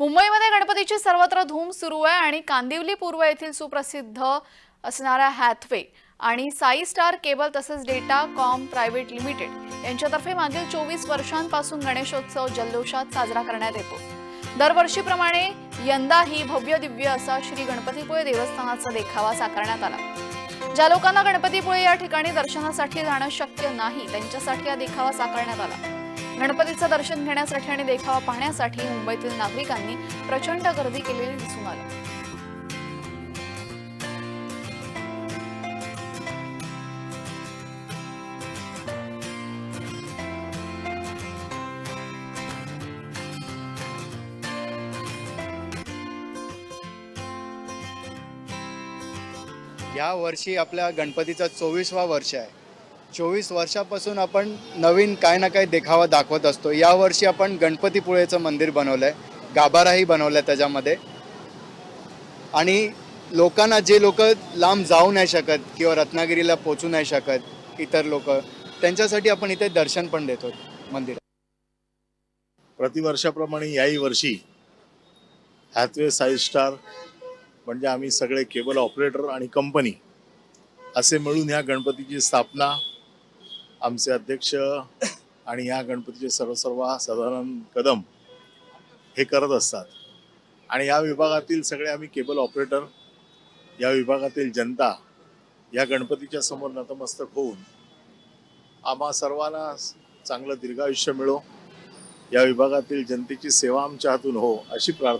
मुंबईमध्ये गणपतीची सर्वत्र धूम सुरू आहे आणि कांदिवली पूर्व येथील सुप्रसिद्ध असणारा हॅथवे आणि साई स्टार केबल तसेच डेटा कॉम प्रायव्हेट लिमिटेड यांच्यातर्फे मागील चोवीस वर्षांपासून गणेशोत्सव जल्लोषात साजरा करण्यात येतो. दरवर्षीप्रमाणे यंदाही भव्य दिव्य असा श्री गणपतीपुळे देवस्थानाचा देखावा साकारण्यात आला. ज्या लोकांना गणपतीपुळे या ठिकाणी दर्शनासाठी जाणं शक्य नाही त्यांच्यासाठी हा देखावा साकारण्यात आला. गणपतीचं दर्शन घेण्यासाठी आणि देखावा पाहण्यासाठी मुंबईतील नागरिकांनी प्रचंड गर्दी केलेली दिसून आली. या वर्षी आपल्या गणपतीचा चोवीसवा वर्ष आहे. चोवीस वर्षापासून आपण नवीन काय ना काय देखावा दाखवत असतो. यावर्षी आपण गणपतीपुळेचं मंदिर बनवलं आहे गाभाराही बनवलं आहे त्याच्यामध्ये. आणि लोकांना जे लोक लांब जाऊ नाही शकत किंवा रत्नागिरीला पोचू नाही शकत इतर लोक त्यांच्यासाठी आपण इथे दर्शन पण देतो मंदिर. प्रतिवर्षाप्रमाणे याही वर्षी हॅथवे साई स्टार म्हणजे आम्ही सगळे केबल ऑपरेटर आणि कंपनी असे मिळून ह्या गणपतीची स्थापना आमचे अध्यक्ष आणि ह्या गणपतीचे सर्व सर्व साधारण कदम हे करत असतात. आणि या विभागातील सगळे आम्ही केबल ऑपरेटर या विभागातील जनता या गणपतीच्या समोर नतमस्तक होऊन आम्हा सर्वांना चांगलं दीर्घायुष्य मिळो. या विभागातील जनतेची सेवा आमच्या हातून हो अशी प्रार्थना